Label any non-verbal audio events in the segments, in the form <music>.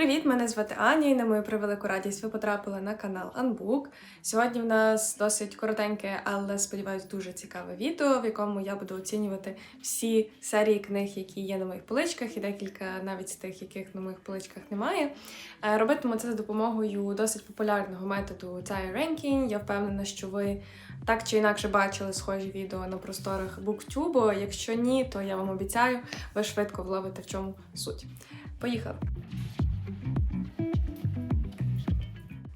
Привіт, мене звати Аня, і на мою превелику радість ви потрапили на канал Unbook. Сьогодні в нас досить коротеньке, але сподіваюсь, дуже цікаве відео, в якому я буду оцінювати всі серії книг, які є на моїх поличках, і декілька навіть з тих, яких на моїх поличках немає. Е, Робитиму це за допомогою досить популярного методу Tire Ranking. Я впевнена, що ви так чи інакше бачили схожі відео на просторах BookTube. Якщо ні, то я вам обіцяю, ви швидко вловите в чому суть. Поїхали!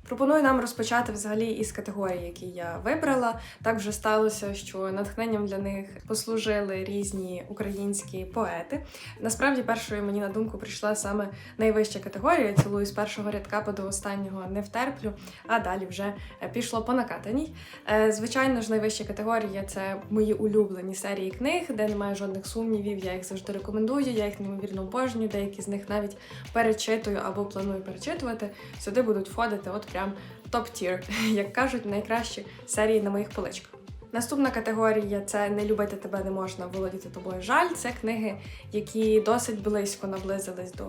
Пропоную нам розпочати взагалі із категорії, які я вибрала. Так вже сталося, що натхненням для них послужили різні українські поети. Насправді, першою мені на думку прийшла саме найвища категорія. Цілую з першого рядка по до останнього не втерплю, а далі вже пішло по накатаній. Е, Звичайно ж, найвища категорія це мої улюблені серії книг, де немає жодних сумнівів. Я їх завжди рекомендую. Я їх неймовірно обожнюю. Деякі з них навіть перечитую або планую перечитувати. Сюди будуть входити от прям топ-тір, <laughs> як кажуть, найкращі серії на моїх поличках. Наступна категорія це не любити тебе не можна, володіти тобою жаль. Це книги, які досить близько наблизились до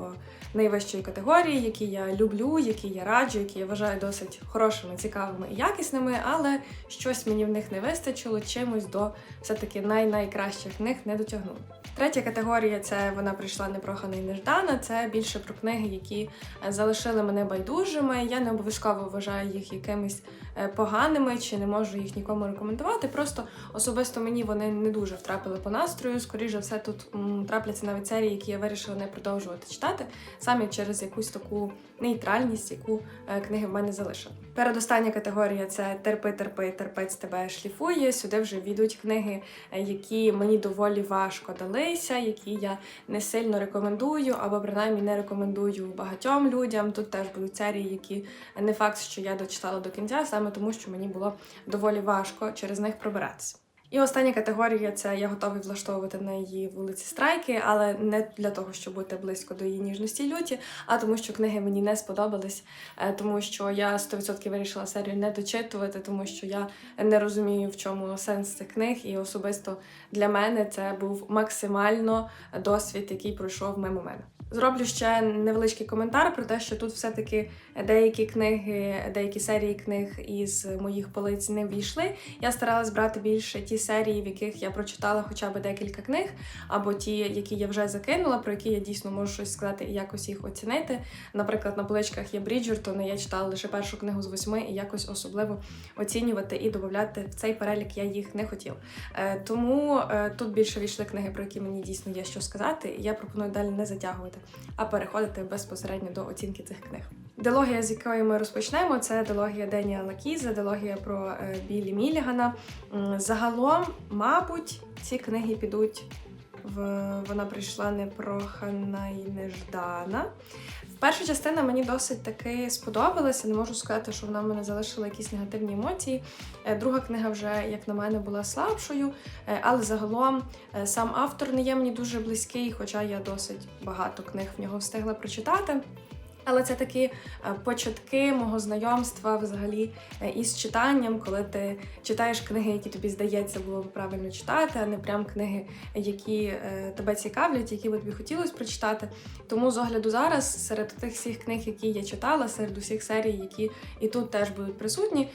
найвищої категорії, які я люблю, які я раджу, які я вважаю досить хорошими, цікавими і якісними, але щось мені в них не вистачило, чимось до все-таки най-найкращих книг не дотягнуло. Третя категорія це вона прийшла непрохана і неждана. Це більше про книги, які е, залишили мене байдужими. Я не обов'язково вважаю їх якимись е, поганими чи не можу їх нікому рекомендувати. Просто особисто мені вони не дуже втрапили по настрою. Скоріше все, тут м, трапляться навіть серії, які я вирішила не продовжувати читати, саме через якусь таку нейтральність, яку е, книги в мене залишили. Передостання категорія це терпи, терпи, терпець тебе шліфує. Сюди вже війдуть книги, е, які мені доволі важко далися, які я не сильно рекомендую, або принаймні не рекомендую багатьом людям. Тут теж будуть серії, які не факт, що я дочитала до кінця, саме тому, що мені було доволі важко через них пробиратися. І остання категорія це я готовий влаштовувати на її вулиці страйки, але не для того, щоб бути близько до її ніжності й люті, а тому, що книги мені не сподобались, е, тому що я 100% вирішила серію не дочитувати, тому що я не розумію, в чому сенс цих книг, і особисто для мене це був максимально досвід, який пройшов мимо мене. Зроблю ще невеличкий коментар про те, що тут все-таки деякі книги, деякі серії книг із моїх полиць не війшли. Я старалась брати більше ті серії, в яких я прочитала хоча б декілька книг, або ті, які я вже закинула, про які я дійсно можу щось сказати і якось їх оцінити. Наприклад, на поличках є Бріджертон, я читала лише першу книгу з восьми, і якось особливо оцінювати і додати в цей перелік я їх не хотіла. Е, Тому е, тут більше війшли книги, про які мені дійсно є що сказати, і я пропоную далі не затягувати, а переходити безпосередньо до оцінки цих книг. Дилогія, з якої ми розпочнемо, це дилогія Деніала Кіза, дилогія про е, Білі Мілігана. Загалом, мабуть, ці книги підуть в вона прийшла непрохана і неждана. Перша частина мені досить таки сподобалася. Не можу сказати, що вона в мене залишила якісь негативні емоції. Е, Друга книга вже, як на мене, була слабшою, е, але загалом е, сам автор не є мені дуже близький, хоча я досить багато книг в нього встигла прочитати. Але це такі е, початки мого знайомства взагалі е, із читанням, коли ти читаєш книги, які тобі здається було б правильно читати, а не прям книги, які е, тебе цікавлять, які би тобі хотілося прочитати. Тому з огляду зараз, серед тих всіх книг, які я читала, серед усіх серій, які і тут теж будуть присутні,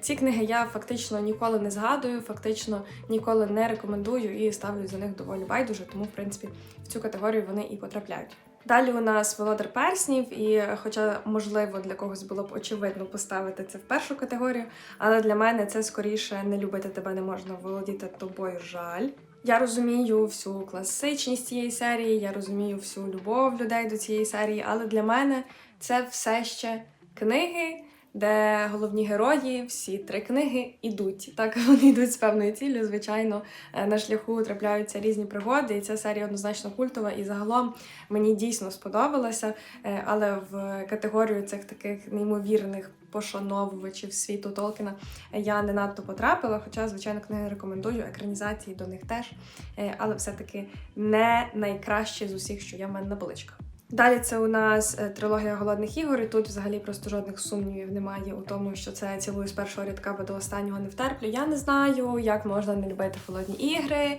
ці книги я фактично ніколи не згадую, фактично ніколи не рекомендую і ставлю за них доволі байдуже, тому в принципі в цю категорію вони і потрапляють. Далі у нас володар перснів, і хоча, можливо, для когось було б очевидно поставити це в першу категорію, але для мене це скоріше не любити тебе не можна володіти тобою жаль. Я розумію всю класичність цієї серії, я розумію всю любов людей до цієї серії, але для мене це все ще книги, де головні герої, всі три книги ідуть. Так <laughs> вони йдуть з певною ціллю. Звичайно, е, на шляху трапляються різні пригоди, і ця серія однозначно культова. І загалом мені дійсно сподобалася. Е, Але в категорію цих таких неймовірних пошановувачів світу Толкіна я не надто потрапила. Хоча, звичайно, книги рекомендую, екранізації до них теж. Е, Але все-таки не найкраще з усіх, що є в мене на поличках. Далі це у нас е, трилогія голодних ігор. І тут взагалі просто жодних сумнівів немає у тому, що це цілую з першого рядка, бо до останнього не втерплю. Я не знаю, як можна не любити холодні ігри. Е,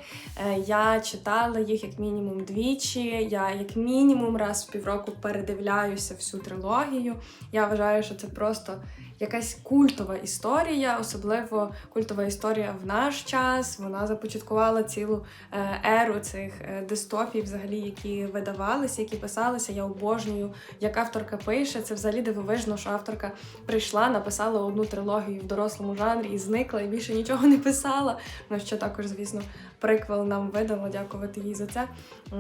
Я читала їх як мінімум двічі. Я як мінімум раз в півроку передивляюся всю трилогію. Я вважаю, що це просто якась культова історія, особливо культова історія в наш час. Вона започаткувала цілу е, еру цих е, дистопій, взагалі, які видавалися, які писалися. Я обожнюю, як авторка пише. Це взагалі дивовижно, що авторка прийшла, написала одну трилогію в дорослому жанрі і зникла, і більше нічого не писала. Ну що також, звісно, приквел нам видало, дякувати їй за це.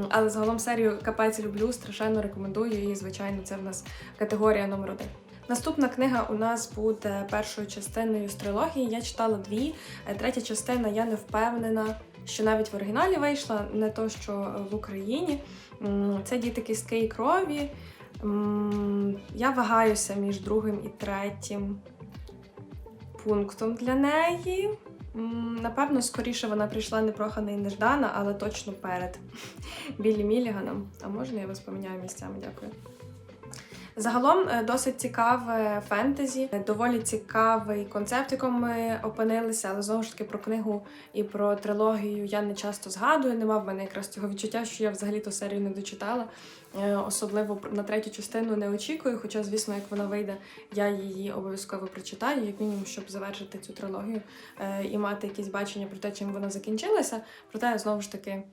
Але загалом серію капець люблю, страшенно рекомендую. І, звичайно, це в нас категорія номер один. Наступна книга у нас буде першою частиною з трилогії. Я читала дві. Е, Третя частина я не впевнена, що навіть в оригіналі вийшла, не то що в Україні. Це діти кістки і крові. Я вагаюся між другим і третім пунктом для неї. Напевно, скоріше вона прийшла непрохана і неждана, але точно перед <laughs> Біллі Міліганом. А можна я вас поміняю місцями? Дякую. Загалом е, досить цікаве фентезі, е, доволі цікавий концепт, якому ми опинилися, але знову ж таки про книгу і про трилогію я не часто згадую. Нема в мене якраз цього відчуття, що я взагалі ту серію не дочитала. Е, Особливо на третю частину не очікую. Хоча, звісно, як вона вийде, я її обов'язково прочитаю, як мінімум, щоб завершити цю трилогію і мати якісь бачення про те, чим вона закінчилася. Проте знову ж таки.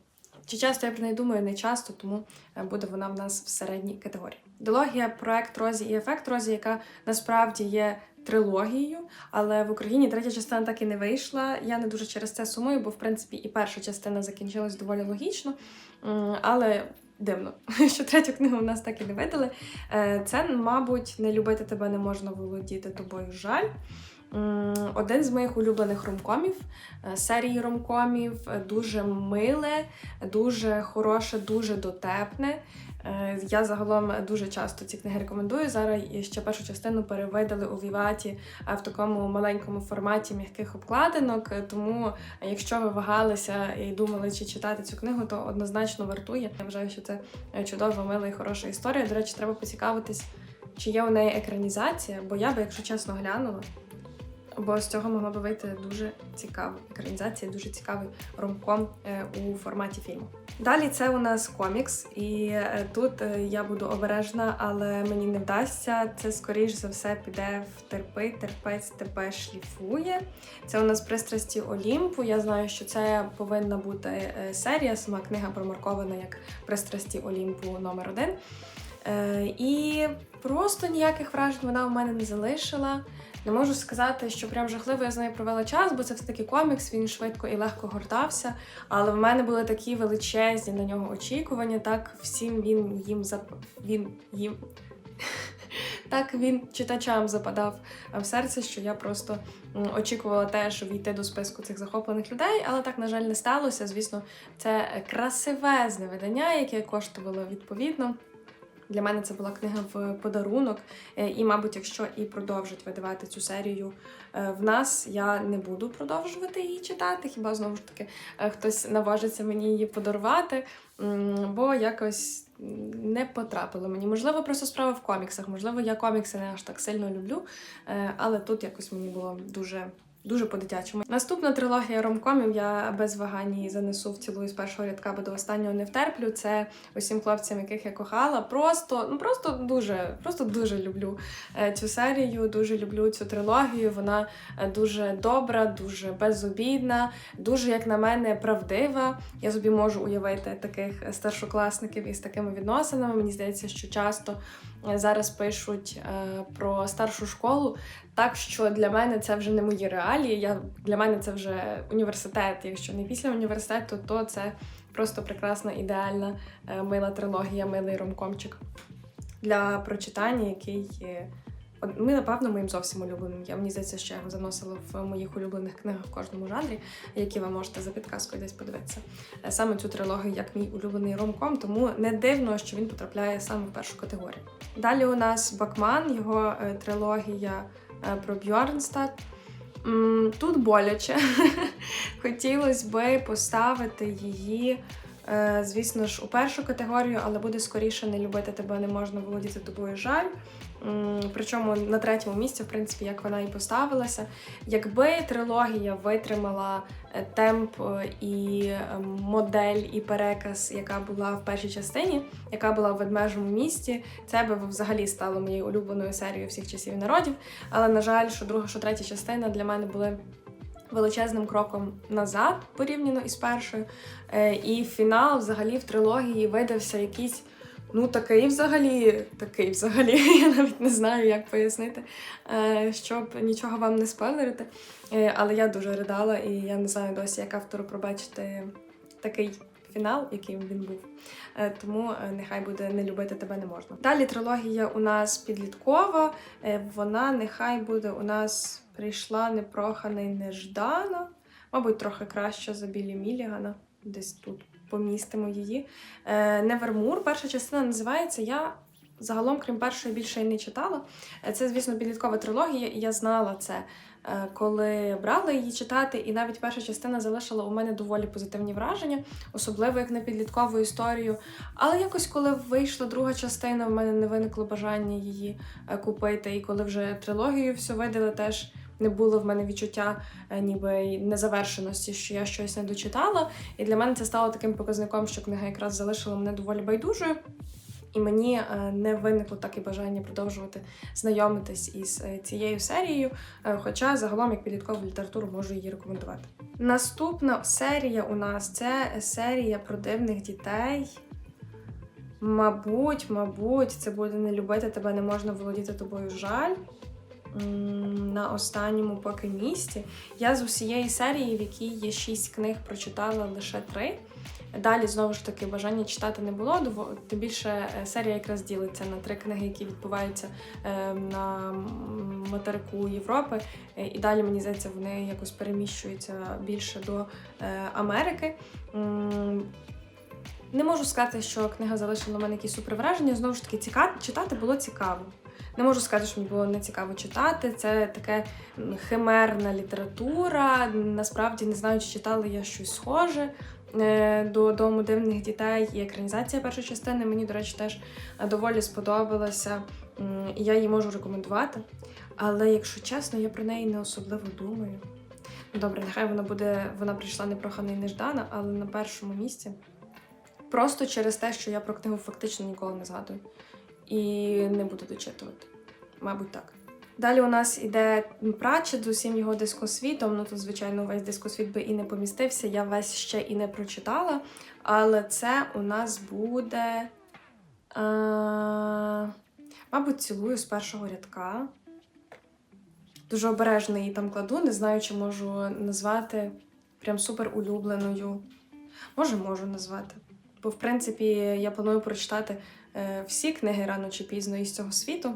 Чи часто я про неї думаю, не часто, тому е, буде вона в нас в середній категорії. Дилогія, проект Розі і ефект Розі, яка насправді є трилогією, але в Україні третя частина так і не вийшла. Я не дуже через це сумую, бо в принципі і перша частина закінчилась доволі логічно. Але дивно, <laughs> що третю книгу у нас так і не видали. Е, Це, мабуть, не любити тебе не можна володіти тобою. Жаль. Один з моїх улюблених ромкомів, е, серії ромкомів, е, дуже миле, дуже хороше, дуже дотепне. Е, Я загалом дуже часто ці книги рекомендую. Зараз ще першу частину перевидали у Віваті в такому маленькому форматі м'яких обкладинок. Тому, якщо ви вагалися і думали, чи читати цю книгу, то однозначно вартує. Я вважаю, що це чудова, мила і хороша історія. До речі, треба поцікавитись, чи є у неї екранізація, бо я би, якщо чесно, глянула. Бо з цього могла би вийти дуже цікава екранізація, дуже цікавий ромком е, у форматі фільму. Далі це у нас комікс, і е, тут е, я буду обережна, але мені не вдасться. Це скоріш за все піде в терпи, терпець тебе шліфує. Це у нас пристрасті Олімпу. Я знаю, що це повинна бути серія. Сама книга промаркована як пристрасті Олімпу номер один. Е, І просто ніяких вражень вона у мене не залишила. Не можу сказати, що прям жахливо я з нею провела час, бо це все-таки комікс, він швидко і легко гортався. Але в мене були такі величезні на нього очікування. Так всім він їм зап... він їм. <laughs> Так він читачам западав в серце, що я просто очікувала теж війти до списку цих захоплених людей, але так, на жаль, не сталося. Звісно, це красивезне видання, яке коштувало відповідно. Для мене це була книга в подарунок. Е, І, мабуть, якщо і продовжать видавати цю серію е, в нас, я не буду продовжувати її читати. Хіба знову ж таки е, хтось наважиться мені її подарувати, бо якось не потрапило мені. Можливо, просто справа в коміксах. Можливо, я комікси не аж так сильно люблю, але тут якось мені було дуже. Дуже по-дитячому. Наступна трилогія ромкомів я без вагань її занесу в цілу з першого рядка, бо до останнього не втерплю. Це усім хлопцям, яких я кохала. Просто, ну просто дуже, просто дуже люблю е, цю серію, дуже люблю цю трилогію. Вона е, дуже добра, дуже безобідна, дуже, як на мене, правдива. Я собі можу уявити таких старшокласників із такими відносинами. Мені здається, що часто е, зараз пишуть е, про старшу школу. Так що для мене це вже не мої реалії. Я для мене це вже університет. Якщо не після університету, то це просто прекрасна, ідеальна, е, мила трилогія, милий ромкомчик для прочитання, який ми, напевно, моїм зовсім улюбленим. Я мені здається, що я його заносила в моїх улюблених книгах в кожному жанрі, які ви можете за підказкою десь подивитися. Е, Саме цю трилогію як мій улюблений ромком, тому не дивно, що він потрапляє саме в першу категорію. Далі у нас Бакман, його е, трилогія про Бьорнстад. Тут боляче. <laughs> Хотілося би поставити її е, звісно ж, у першу категорію, але буде скоріше не любити тебе не можна володіти тобою жаль. Причому на третьому місці, в принципі, як вона і поставилася. Якби трилогія витримала е, темп е, і е, модель і переказ, яка була в першій частині, яка була в ведмежому місті, це би взагалі стало моєю улюбленою серією всіх часів і народів. Але на жаль, що друга, що третя частина для мене були величезним кроком назад порівняно із першою. Е, І фінал взагалі в трилогії видався якийсь. Ну, такий взагалі, такий взагалі, <laughs> я навіть не знаю, як пояснити, е, щоб нічого вам не спойлерити. Е, Але я дуже ридала, і я не знаю досі, як автору пробачити такий фінал, яким він був. Е, Тому нехай буде не любити тебе не можна. Далі трилогія у нас підліткова. Вона нехай буде у нас прийшла непрохана і неждана. Мабуть, трохи краще за Білі Мілігана. Десь тут помістимо її. Невермур, перша частина називається. Я загалом, крім першої, більше і не читала. Е, Це, звісно, підліткова трилогія, і я знала це, е, коли брала її читати. І навіть перша частина залишила у мене доволі позитивні враження, особливо як на підліткову історію. Але якось, коли вийшла друга частина, в мене не виникло бажання її е, купити. І коли вже трилогію все видали, теж. Не було в мене відчуття е, ніби незавершеності, що я щось не дочитала. І для мене це стало таким показником, що книга якраз залишила мене доволі байдужою. І мені е, не виникло так і бажання продовжувати знайомитись із е, цією серією. Хоча загалом, як підліткову літературу, можу її рекомендувати. Наступна серія у нас це серія про дивних дітей. Мабуть, мабуть, це буде не любити тебе, не можна володіти тобою жаль. На останньому поки місці. Я з усієї серії, в якій є шість книг, прочитала лише три. Далі знову ж таки бажання читати не було. Тим більше е, серія якраз ділиться на три книги, які відбуваються е, на материку Європи. Е, І далі мені здається, вони якось переміщуються більше до е, Америки. Не можу сказати, що книга залишила на мене якісь супервраження. Знову ж таки, читати було цікаво. Не можу сказати, що мені було не цікаво читати. Це таке химерна література. Насправді не знаю, чи читала я щось схоже е, до Дому дивних дітей. І екранізація першої частини мені, до речі, теж е, доволі сподобалася. Я її можу рекомендувати. Але якщо чесно, я про неї не особливо думаю. Ну, Добре, нехай вона буде, вона прийшла непрохана і неждана, але на першому місці. Просто через те, що я про книгу фактично ніколи не згадую. І не буду дочитувати. Мабуть, так. Далі у нас іде Пратчет з усім його дискосвітом. Ну тут, звичайно, весь дискосвіт би і не помістився. Я весь ще і не прочитала. Але це у нас буде. Е, мабуть, цілую з першого рядка. Дуже обережно її там кладу, не знаю, чи можу назвати прям супер улюбленою. Може, можу назвати. Бо, в принципі, я планую прочитати всі книги рано чи пізно із цього світу.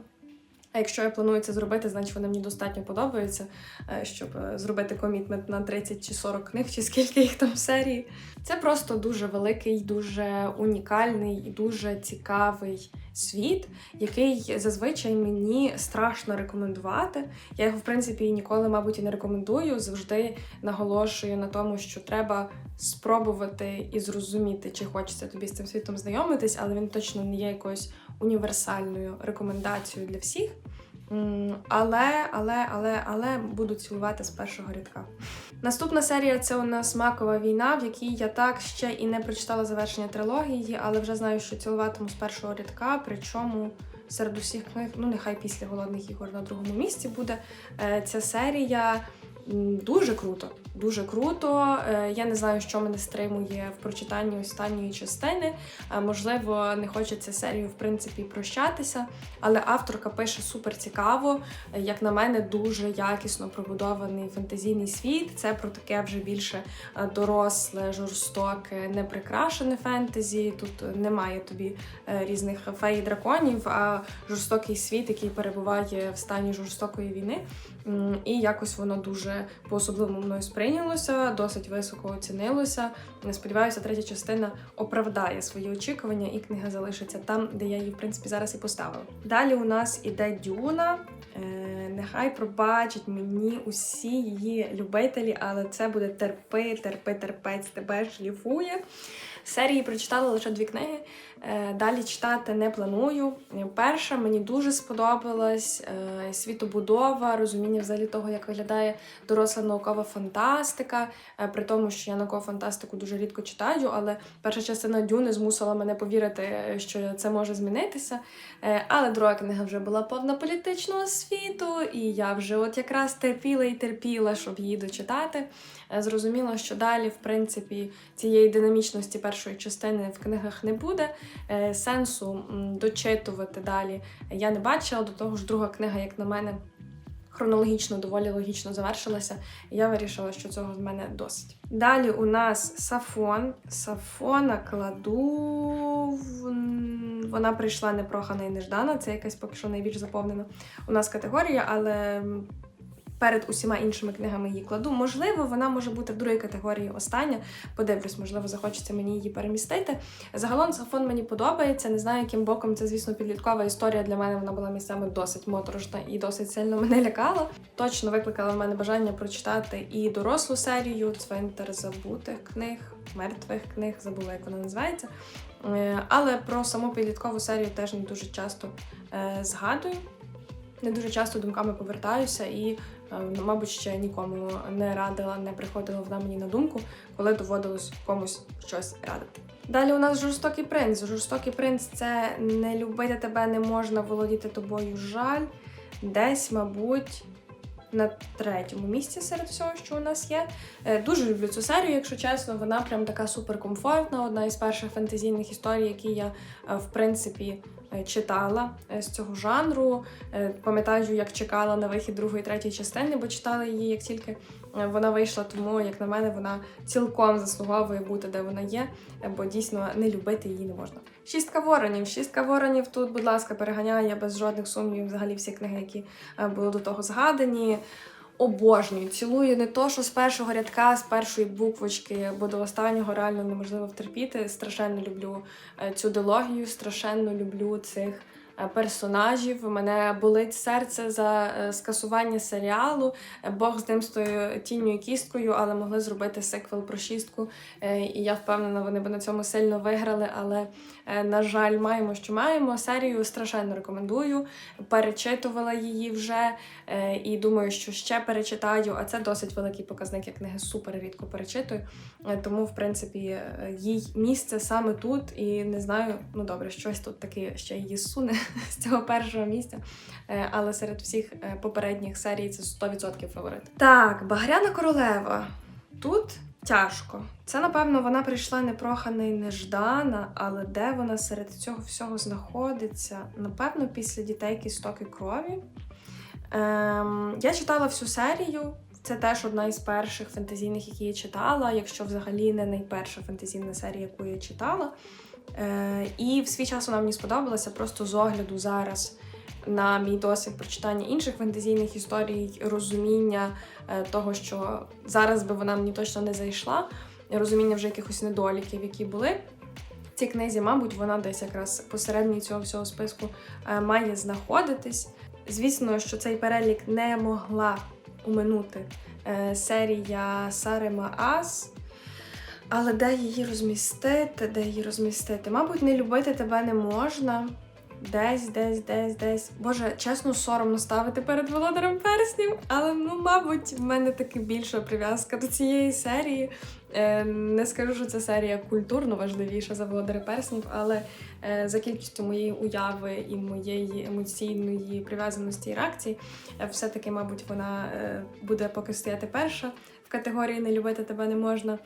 А якщо я планую це зробити, значить вони мені достатньо подобаються, е, щоб е, зробити комітмент на 30 чи 40 книг, чи скільки їх там в серії. Це просто дуже великий, дуже унікальний і дуже цікавий світ, який зазвичай мені страшно рекомендувати. Я його, в принципі, ніколи, мабуть, і не рекомендую. Завжди наголошую на тому, що треба спробувати і зрозуміти, чи хочеться тобі з цим світом знайомитись, але він точно не є якоюсь універсальною рекомендацією для всіх. Але, але, але, але буду цілувати з першого рядка. Наступна серія це у нас Макова війна, в якій я так ще і не прочитала завершення трилогії, але вже знаю, що цілуватиму з першого рядка. Причому серед усіх книг, ну нехай після голодних ігор на другому місці буде е, ця серія. Дуже круто, дуже круто. Е, Я не знаю, що мене стримує в прочитанні останньої частини. Е, Можливо, не хочеться серію в принципі прощатися, але авторка пише супер цікаво. Е, Як на мене, дуже якісно пробудований фантазійний світ. Це про таке вже більше доросле, жорстоке, неприкрашене фентезі. Тут немає тобі різних фей і драконів, а жорстокий світ, який перебуває в стані жорстокої війни. І якось воно дуже по-особливому мною сприйнялося, досить високо оцінилося. Сподіваюся, третя частина оправдає свої очікування, і книга залишиться там, де я її, в принципі, зараз і поставила. Далі у нас іде Дюна. Е, Нехай пробачать мені усі її любителі, але це буде терпи, терпи, терпець, тебе шліфує. Серії прочитала лише дві книги. Е, Далі читати не планую. Перша мені дуже сподобалась е, світобудова, розуміння взагалі того, як виглядає доросла наукова фантастика. Е, При тому, що я наукову фантастику дуже рідко читаю, але перша частина Дюни змусила мене повірити, е, що це може змінитися. Е, Але друга книга вже була повна політичного світу, і я вже от якраз терпіла і терпіла, щоб її дочитати. Е, Зрозуміло, що далі, в принципі, цієї динамічності першої частини в книгах не буде. Е, Сенсу дочитувати далі я не бачила. До того ж, друга книга, як на мене, хронологічно доволі логічно завершилася. Я вирішила, що цього з мене досить. Далі у нас Сафон. Сафона кладу. Вона прийшла непрохана і неждана. Це якась поки що найбільш заповнена у нас категорія, але перед усіма іншими книгами її кладу. Можливо, вона може бути в другій категорії остання. Подивлюсь, можливо, захочеться мені її перемістити. Загалом Сафон мені подобається. Не знаю, яким боком це, звісно, підліткова історія. Для мене вона була місцями досить моторошна і досить сильно <laughs> мене лякала. Точно викликала в мене бажання прочитати і дорослу серію Цвинтар забутих книг, мертвих книг, забула, як вона називається. Е, Але про саму підліткову серію теж не дуже часто е, згадую. Не дуже часто думками повертаюся і, мабуть, ще нікому не радила, не приходила вона мені на думку, коли доводилось комусь щось радити. Далі у нас жорстокий принц. Жорстокий принц це не любити тебе не можна володіти тобою жаль. Десь, мабуть, на третьому місці серед всього, що у нас є. Е, Дуже люблю цю серію, якщо чесно. Вона прям така суперкомфортна. Одна із перших фентезійних історій, які я, е, в принципі, е, читала е, з цього жанру. Е, Пам'ятаю, як чекала на вихід другої третьої частини, бо читала її як тільки е, вона вийшла. Тому, як на мене, вона цілком заслуговує бути, де вона є, е, бо дійсно не любити її не можна. Шістка воронів. Шістка воронів тут, будь ласка, переганяє без жодних сумнівів взагалі всі книги, які е, були до того згадані. Обожнюю, цілую не то, що з першого рядка, з першої буквочки, бо до останнього реально неможливо втерпіти. Страшенно люблю е, цю дилогію, страшенно люблю цих е, персонажів. Мене болить серце за е, скасування серіалу. Бог з ним з тою тінню і кісткою, але могли зробити сиквел про шістку. І я впевнена, вони б на цьому сильно виграли. Але, на жаль, маємо, що маємо. Серію страшенно рекомендую. Перечитувала її вже е, і думаю, що ще перечитаю. А це досить великий показник. Я книги супер рідко перечитую. Е, Тому, в принципі, е, їй місце саме тут. І не знаю, ну добре, щось тут таке ще її суне <laughs> з цього першого місця. Е, Але серед всіх е, попередніх серій це 100% фаворит. Так, Багряна королева. Тут тяжко. Це, напевно, вона прийшла непрохана і неждана, але де вона серед цього всього знаходиться? Напевно, після дітей кістоки крові. Ем, я читала всю серію. Це теж одна із перших фентезійних, які я читала, якщо взагалі не найперша фентезійна серія, яку я читала. Е, і в свій час вона мені сподобалася просто з огляду зараз на мій досвід прочитання інших фентезійних історій, розуміння е, того, що зараз би вона мені точно не зайшла, розуміння вже якихось недоліків, які були. В цій книзі, мабуть, вона десь якраз посередині цього всього списку е, має знаходитись. Звісно, що цей перелік не могла уминути е, серія Сари Маас. Але де її розмістити? Де її розмістити? Мабуть, не любити тебе не можна. Десь, десь, десь, десь. Боже, чесно, соромно ставити перед володарем перснів, але ну, мабуть, в мене таки більша прив'язка до цієї серії. Е, не скажу, що це серія культурно важливіша за володаря перснів, але е, за кількістю моєї уяви і моєї емоційної прив'язаності і реакції, е, все-таки, мабуть, вона е, буде поки стояти перша в категорії Не любити тебе не можна.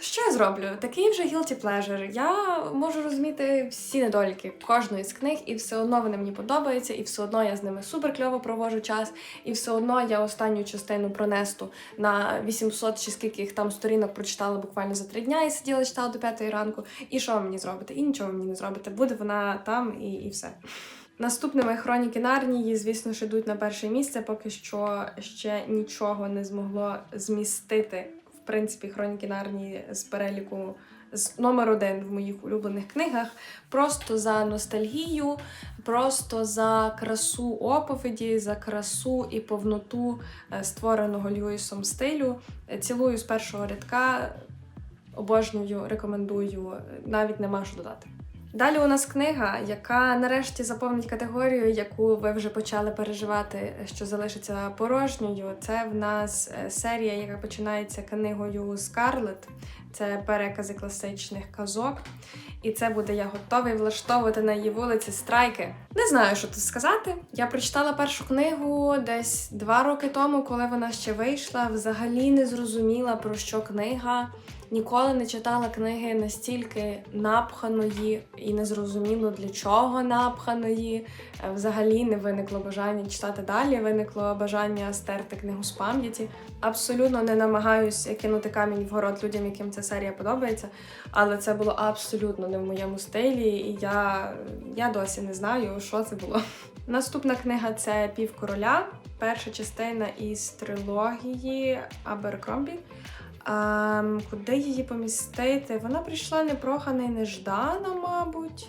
Що я зроблю? Такий вже guilty pleasure. Я можу розуміти всі недоліки кожної з книг, і все одно вони мені подобаються, і все одно я з ними супер кльово проводжу час, і все одно я останню частину пронесту на 800 чи скільки їх там сторінок прочитала буквально за три дня і сиділа читала до п'ятої ранку. І що ви мені зробите? І нічого мені не зробите. Буде вона там і, і все. Наступними хроніки Нарнії, звісно ж, йдуть на перше місце. Поки що ще нічого не змогло змістити принципі хроніки Нарнії з переліку з номер один в моїх улюблених книгах. Просто за ностальгію, просто за красу оповіді, за красу і повноту е, створеного Льюісом стилю. Е, Цілую з першого рядка. Обожнюю, рекомендую, навіть нема що додати. Далі у нас книга, яка нарешті заповнить категорію, яку ви вже почали переживати, що залишиться порожньою. Це в нас е, серія, яка починається книгою Скарлет. Це перекази класичних казок. І це буде я готовий влаштовувати на її вулиці страйки. Не знаю, що тут сказати. Я прочитала першу книгу десь два роки тому, коли вона ще вийшла. Взагалі не зрозуміла про що книга. Ніколи не читала книги настільки напханої і не зрозуміло для чого напханої. Е, Взагалі не виникло бажання читати далі, виникло бажання стерти книгу з пам'яті. Абсолютно не намагаюся кинути камінь в город людям, яким ця серія подобається, але це було абсолютно не в моєму стилі, і я, я досі не знаю, що це було. <laughs> Наступна книга це Півкороля, перша частина із трилогії Аберкромбі. А, куди її помістити? Вона прийшла непрохана і неждана, мабуть.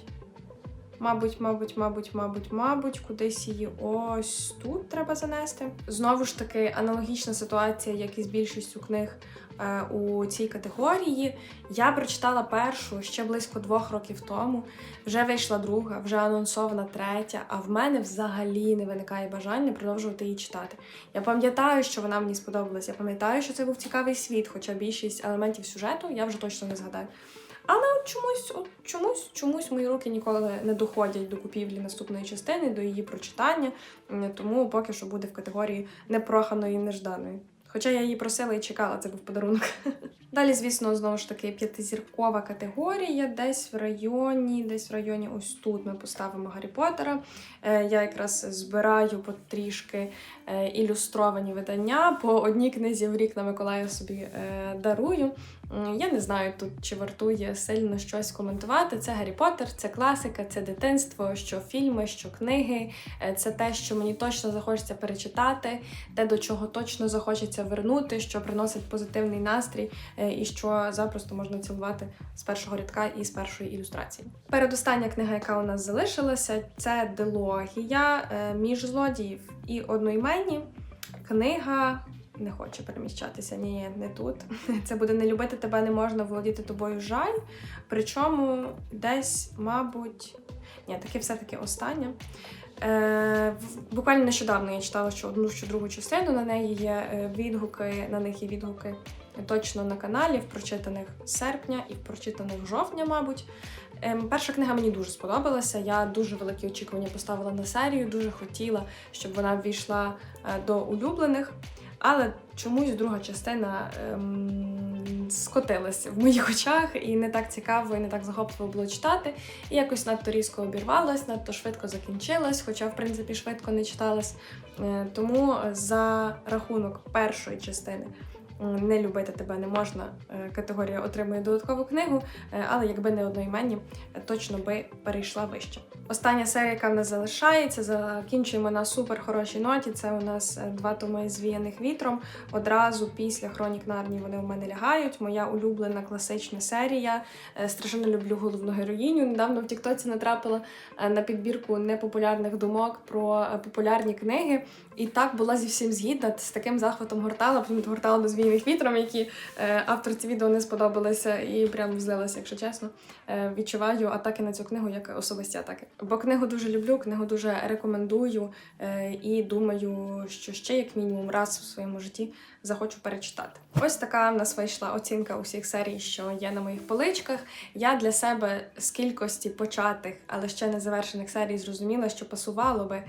Мабуть, мабуть, мабуть, мабуть, мабуть, кудись її ось тут треба занести. Знову ж таки, аналогічна ситуація, як і з більшістю книг е, у цій категорії. Я прочитала першу ще близько двох років тому. Вже вийшла друга, вже анонсована третя, а в мене взагалі не виникає бажання продовжувати її читати. Я пам'ятаю, що вона мені сподобалась. Я пам'ятаю, що це був цікавий світ, хоча більшість елементів сюжету я вже точно не згадаю. Але от чомусь, от чомусь, чомусь мої руки ніколи не доходять до купівлі наступної частини, до її прочитання. Тому поки що буде в категорії непроханої нежданої. Хоча я її просила і чекала, це був подарунок. <laughs> Далі, звісно, знову ж таки п'ятизіркова категорія. Десь в районі, десь в районі, ось тут ми поставимо Гаррі Поттера. Е, Я якраз збираю потрішки е, ілюстровані видання. По одній книзі в рік на Миколая собі е, дарую. Я не знаю тут, чи вартує сильно щось коментувати. Це Гаррі Поттер, це класика, це дитинство, що фільми, що книги. Це те, що мені точно захочеться перечитати, те, до чого точно захочеться вернути, що приносить позитивний настрій, і що запросто можна цілувати з першого рядка і з першої ілюстрації. Передостання книга, яка у нас залишилася, це дилогія е, між злодіїв і одноіменні. Книга не хоче переміщатися. Ні, не тут. <laughs> Це буде не любити тебе, не можна володіти тобою жаль. Причому десь, мабуть, ні, таке все-таки останнє. Е, буквально нещодавно я читала що одну, що другу частину. На неї є е, відгуки, на них є відгуки точно на каналі, в прочитаних серпня і в прочитаних жовтня, мабуть. Ем, перша книга мені дуже сподобалася. Я дуже великі очікування поставила на серію, дуже хотіла, щоб вона ввійшла е, до улюблених. Але чомусь друга частина ем, скотилася в моїх очах, і не так цікаво, і не так захопливо було читати. І якось надто різко обірвалась, надто швидко закінчилась, хоча, в принципі, швидко не читалась. Е, Тому за рахунок першої частини не любити тебе не можна. е, Категорія отримує додаткову книгу, е, але якби не одноіменні, е, точно би перейшла вище. Остання серія, яка в нас залишається, закінчуємо на супер хорошій ноті. Це у нас е, два томи звіяних вітром. Одразу після Хронік Нарнії вони у мене лягають. Моя улюблена класична серія. Е, Страшенно люблю головну героїню. Недавно в Тіктоці натрапила е, на підбірку непопулярних думок про е, популярні книги. І так була зі всім згідна, з таким захватом гортала, потім гортала до звійних вітром, які е, авторці відео не сподобалися, і прям злилася, якщо чесно. Е, відчуваю атаки на цю книгу як особисті атаки. Бо книгу дуже люблю, книгу дуже рекомендую е, і думаю, що ще як мінімум раз в своєму житті захочу перечитати. Ось така в нас вийшла оцінка усіх серій, що є на моїх поличках. Я для себе з кількості початих, але ще не завершених серій зрозуміла, що пасувало би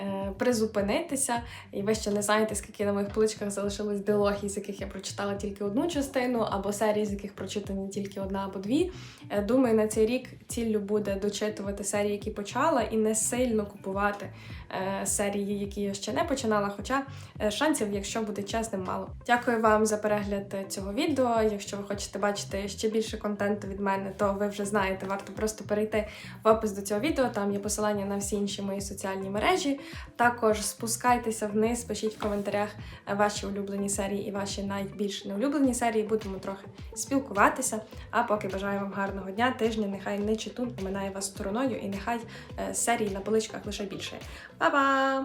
е, призупинитися. І ви ще не знаєте, скільки на моїх поличках залишилось дилогій, з яких я прочитала тільки одну частину, або серій, з яких прочитані тільки одна або дві. Е, Думаю, на цей рік ціллю буде дочитувати серії, які почала, і не сильно купувати е, серії, які я ще не починала. Хоча е, шансів, якщо буде чесним, мало. Дякую вам за перегляд цього відео. Якщо ви хочете бачити ще більше контенту від мене, то ви вже знаєте, варто просто перейти в опис до цього відео. Там є посилання на всі інші мої соціальні мережі. Також спускайтеся вниз, пишіть в коментарях ваші улюблені серії і ваші найбільш неулюблені серії. Будемо трохи спілкуватися. А поки бажаю вам гарного дня, тижня. Нехай не читун оминає вас стороною, і нехай е, серій на поличках лише більше. Па-па!